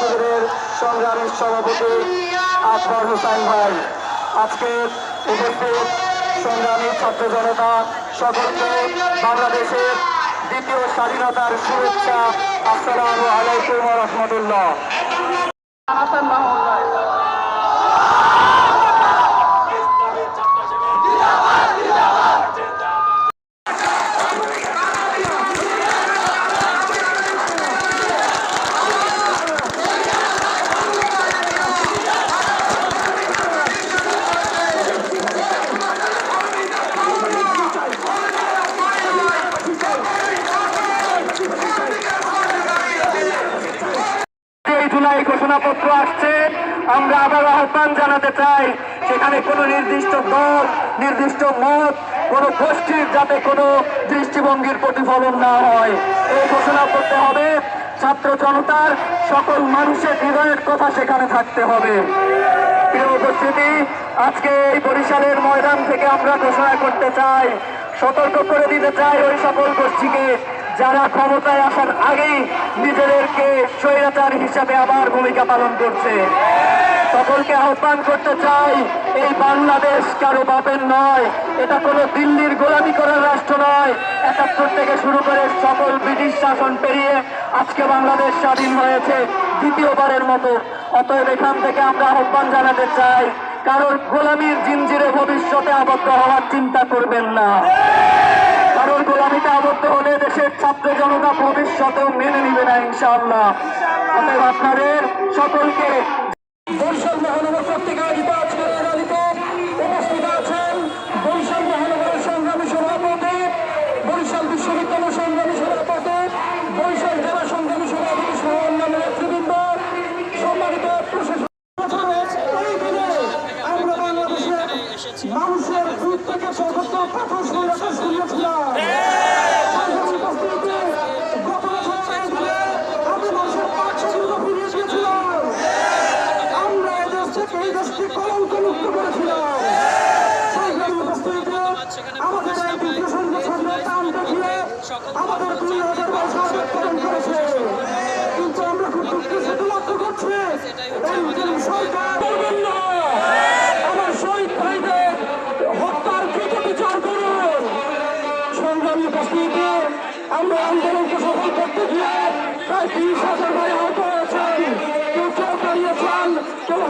শিবিরের সংগ্রামী সভাপতি আকবর হোসাইন ভাই। আজকে উপস্থিত সংগ্রামী ছাত্র জনতা সকলকে বাংলাদেশের দ্বিতীয় স্বাধীনতার শুভেচ্ছা, আসসালামু আলাইকুম রহমতুল্লাহ। জুলাই ঘোষণাপত্র আসছে। আমরা আবার আহ্বান জানাতে চাই, সেখানে কোনো নির্দিষ্ট দল, নির্দিষ্ট মত, কোনো গোষ্ঠীর যাতে কোনো দৃষ্টিভঙ্গির প্রতিফলন না হয়। এই ঘোষণা করতে হবে ছাত্র জনতার, সকল মানুষের হৃদয়ের কথা সেখানে থাকতে হবে। প্রিয় উপস্থিতি, আজকে এই বরিশালের ময়দান থেকে আমরা ঘোষণা করতে চাই, সতর্ক করে দিতে চাই ওই সকল গোষ্ঠীকে। যারা ক্ষমতায় আসার আগেই নিজেদেরকে স্বৈরাচার হিসাবে আবার ভূমিকা পালন করছে। সকলকে আহ্বান করতে চাই, এই বাংলাদেশ কারও বাপের নয়। এটা কোনো দিল্লির গোলামি করার রাষ্ট্র নয়। একাত্তর থেকে শুরু করে সকল ব্রিটিশ শাসন পেরিয়ে আজকে বাংলাদেশ স্বাধীন হয়েছে দ্বিতীয়বারের মতো। অতএব এখান থেকে আমরা আহ্বান জানাতে চাই, কারোর গোলামির জিঞ্জিরে ভবিষ্যতে আবদ্ধ হওয়ার চিন্তা করবেন না। গোলামিতে আবদ্ধ হলে দেশের ছাত্র জনতা ভবিষ্যতেও মেনে নিবে না, ইনশাআল্লাহ। আপনাদের সকলকে বরিশাল মহানগর পত্রিকা আয়োজিত উপস্থিত আছেন সংগ্রামী সভাপতি, বরিশাল বিশ্ববিদ্যালয় সভাপতি সভাপতি আমাদের দুই হাজার বাইশ হাজার পালন করেছে। কিন্তু আমরা খুব দুঃখের সাথে লক্ষ্য করছি। এই সরকার করবেন না আমার শহীদ ভাইদের হত্যার দ্রুত বিচার করুন। সংগ্রামী উপস্থিতি আমরা আন্দোলনকে সফল করতে গিয়ে প্রায় তিরিশ হাজার ভাই আহত হয়েছেন। কেউ কেউ দাঁড়িয়েছেন কেউ